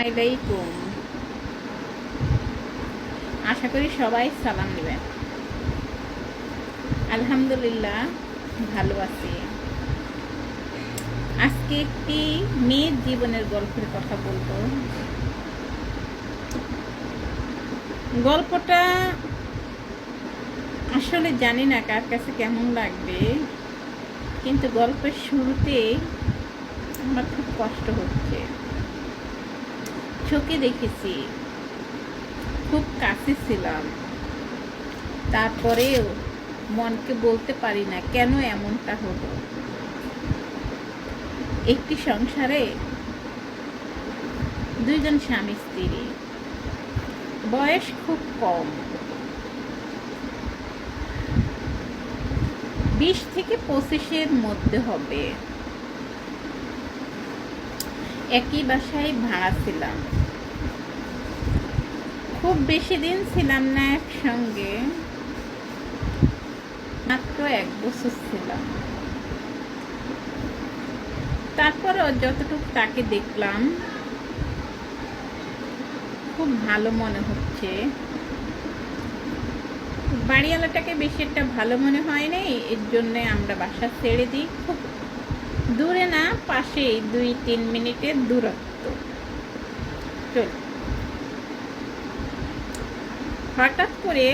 আলাইকুম। আশা করি সবাই সালাম নেবেন আলহামদুলিল্লাহ, ভালো আছি। আজকে একটি মেয়ের জীবনের গল্পের কথা বলব। গল্পটা আসলে জানি না কার কাছে কেমন লাগবে, কিন্তু গল্পের শুরুতে আমার খুব কষ্ট হচ্ছে। চোখে দেখেছি। খুব কাছে ছিলাম। তারপরেও মনকে বলতে পারি না, কেন এমনটা হলো? একটি সংসারে দুইজন স্বামী স্ত্রী। বয়স খুব কম। বিশ থেকে পঁচিশের মধ্যে হবে। একই বাসায় ভাড়া ছিলাম। খুব বেশি দিন ছিলাম না একসঙ্গে। মাত্র এক বছর ছিলাম। তারপর যতটুকু তাকে দেখলাম, খুব ভালো মনে হচ্ছে। বাড়িওয়ালাটাকে বেশি একটা ভালো মনে হয় নাই, এর জন্যে আমরা বাসা ছেড়ে দিই। খুব দূরে না, পাশেই দুই তিন মিনিটের দূরত্ব। চল। হঠাৎ করে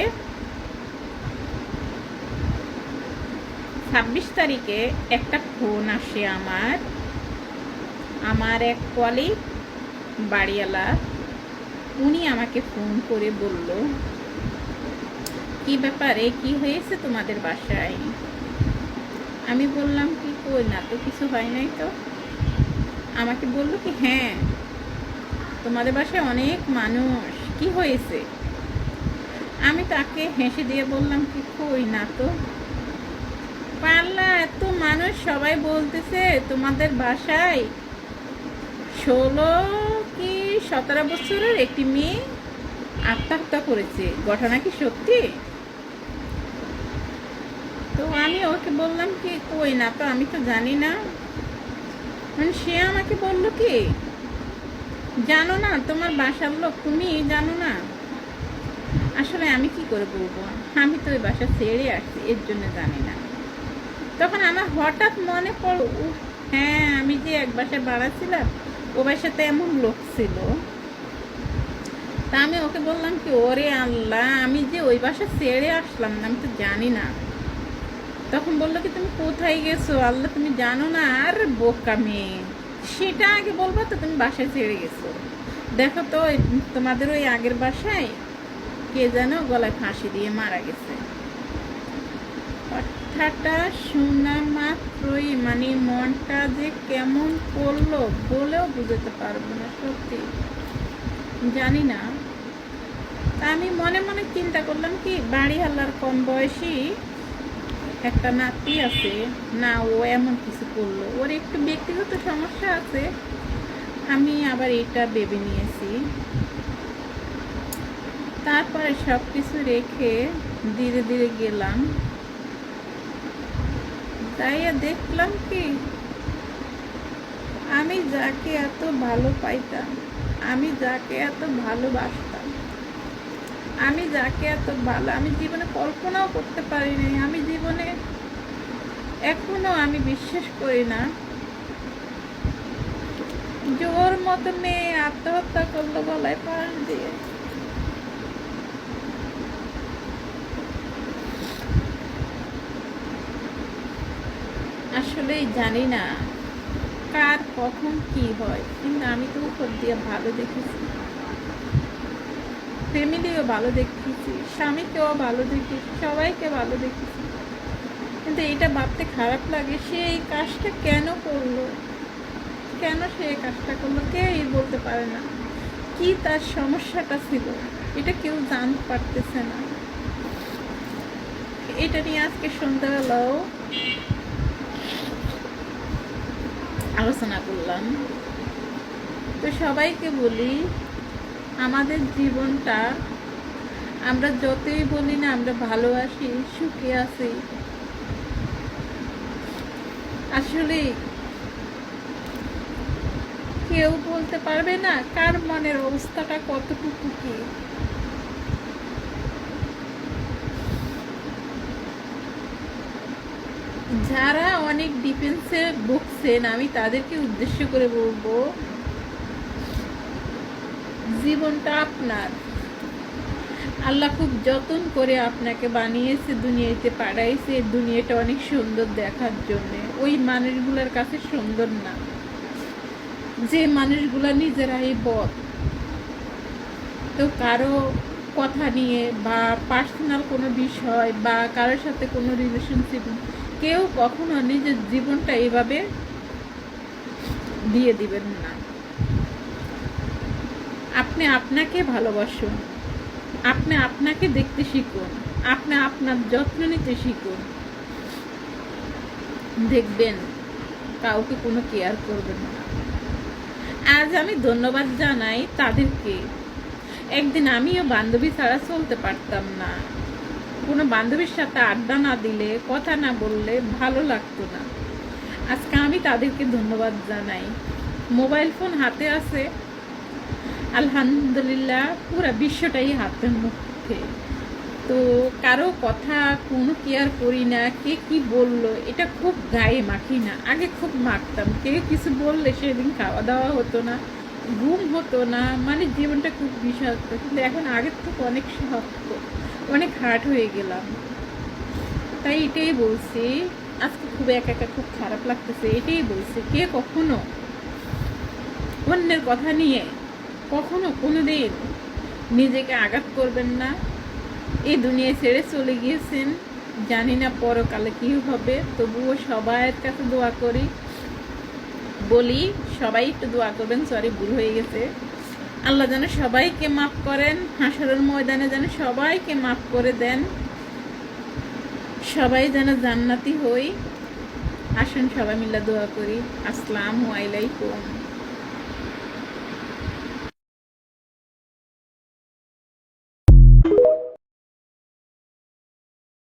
ছাব্বিশ তারিখে একটা ফোন আসে আমার। আমার এক কলিগ বাড়িওয়ালা, উনি আমাকে ফোন করে বলল, কি ব্যাপারে? কি হয়েছে তোমাদের বাসায়? আমি বললাম, কি কই না তো, কিছু হয় নাই তো। আমাকে বলল কি হ্যাঁ তোমাদের বাসায় অনেক মানুষ। কি হয়েছে? আমি তাকে হেসে দিয়ে বললাম কি, কই না তো। পারলা, এত মানুষ সবাই বলতেছে তোমাদের বাসায় ষোলো কি সতেরো বছরের একটি মেয়ে আত্মহত্যা করেছে। ঘটনা কি সত্যি? তো আমি ওকে বললাম কি, কই না তো, আমি তো জানি না। মানে সে আমাকে বলল কি, জানো না, তোমার বাসার লোক, তুমি জানো না। আসলে আমি কি করে বলব? আমি তো ওই বাসা ছেড়ে আসছি, এর জন্য জানি না। তখন আমার হঠাৎ মনে পড়ো হ্যাঁ আমি যে এক বাসায় বাড়াছিলাম ও বাসাতে এমন লোক ছিল। তা আমি ওকে বললাম কি, ওরে আল্লাহ, আমি যে ওই বাসা ছেড়ে আসলাম না, আমি তো জানি না। তখন বলল কি, তুমি কোথায় গেছো? আল্লাহ, তুমি জানো না? আর বোকা মেয়ে। সেটা আগে বলব তো, তুমি বাসায় ছেড়ে গেছো। দেখো তো তোমাদের ওই আগের বাসায় কে যেন গলায় ফাঁসি দিয়ে মারা গেছে। কথাটা শোনা মাত্রই মানে মনটা যে কেমন করল বলেও বুঝতে পারব না, সত্যি। জানি না। তা আমি মনে মনে চিন্তা করলাম কি বাড়ি হাল্লার কম বয়সী একটা নাতি আছে। না, ও এমন কিছু করল। ওর একটু ব্যক্তিগত সমস্যা আছে। আমি আবার এটা ভেবে নিয়েছি। তারপরে সব কিছু রেখে ধীরে ধীরে গেলাম। তাই দেখলাম কি, আমি যাকে এত ভালো পাইতাম, আমি যাকে এত ভালোবাসতাম আমি যাকে এত ভালো, আমি জীবনে কল্পনাও করতে পারি নাই। আমি জীবনে এখনও আমি বিশ্বাস করি না। জোর মতো মেয়ে আত্মহত্যা করল গলায় পাশ দিয়ে। আসলেই জানি না কার কখন কি হয়, কিন্তু আমি তো উপর দিয়ে ভালো দেখেছি। ফ্যামিলিও ভালো দেখেছি স্বামীকেও ভালো দেখেছি সবাইকে ভালো দেখেছি কিন্তু এটা ভাবতে খারাপ লাগে, সে এই কাজটা কেন করল? কেন সে এই কাজটা করল? কেউই বলতে পারে না। কি তার সমস্যাটা ছিল? এটা কেউ জানতে পারতেছে না। এটা নিয়ে আজকে সন্ধ্যাবেলাও আলোচনা করলাম। তো সবাইকে বলি আমাদের জীবনটা আমরা যতই বলি না, আমরা ভালোবাসি, সুখে আছি। আসলে কেউ বলতে পারবে না কার মনের অবস্থাটা কতটুকু কি। যারা অনেক ডিফেন্সে বকছেন আমি তাদেরকে উদ্দেশ্য করে বলব জীবনটা আপনার। আল্লাহ খুব যতন করে আপনাকে বানিয়েছে, দুনিয়াতে পাঠাইছে, দুনিয়াটা অনেক সুন্দর দেখার জন্য। ওই মানুষগুলোর কাছে সুন্দর না। যে মানুষগুলো নিজেরাই বদ। তো কারও কথা নিয়ে বা পার্সোনাল কোনো বিষয় বা কারোর সাথে কোনো রিলেশনশিপ কেউ কখনো নিজের জীবনটা এভাবে দিয়ে দিবেন না। আপনি আপনাকে ভালোবাসুন। আপনি আপনাকে দেখতে শিখুন। আপনি আপনার যত্ন নিতে শিখুন। দেখবেন কাউকে কোনো কেয়ার করবেন না। আজ আমি ধন্যবাদ জানাই তাদেরকে। একদিন আমিও বান্ধবী ছাড়া চলতে পারতাম না। কোনো বান্ধবীর সাথে আড্ডা না দিলে, কথা না বললে ভালো লাগতো না। আজকে আমি তাদেরকে ধন্যবাদ জানাই। মোবাইল ফোন হাতে আছে। আলহামদুলিল্লাহ, পুরো বিশ্বটাই হাতের মুখে তো কারও কথা কোনো কেয়ার করি না, কে কি বলল, এটা খুব গায়ে মাখি না। আগে খুব মাখতাম কে কিছু বললে সেদিন খাওয়া দাওয়া হতো না, ঘুম হতো না মানে জীবনটা খুব বিষাক্ত। কিন্তু এখন আগের থেকে অনেক শক্ত, অনেক হার্ট হয়ে গেলাম। তাই এটাই বলছি, আজকে খুব একা একা খুব খারাপ লাগতেছে, এটাই বলছি, কে কখনো অন্যের কথা নিয়ে কখনো কোনো দিন নিজেকে আঘাত করবেন না। এই দুনিয়ায় ছেড়ে চলে গিয়েছেন। জানি না পরকালে কি হবে, তবুও সবার কাছে দোয়া করি। বলি, সবাই একটু দোয়া করবেন সরি ভুল হয়ে গেছে। আল্লাহ যেন সবাইকে মাফ করেন, হাসরের ময়দানে যেন সবাইকে মাফ করে দেন। সবাই যেন জান্নাতি হই। আসুন সবাই মিলে দোয়া করি। আসসালামু আলাইকুম।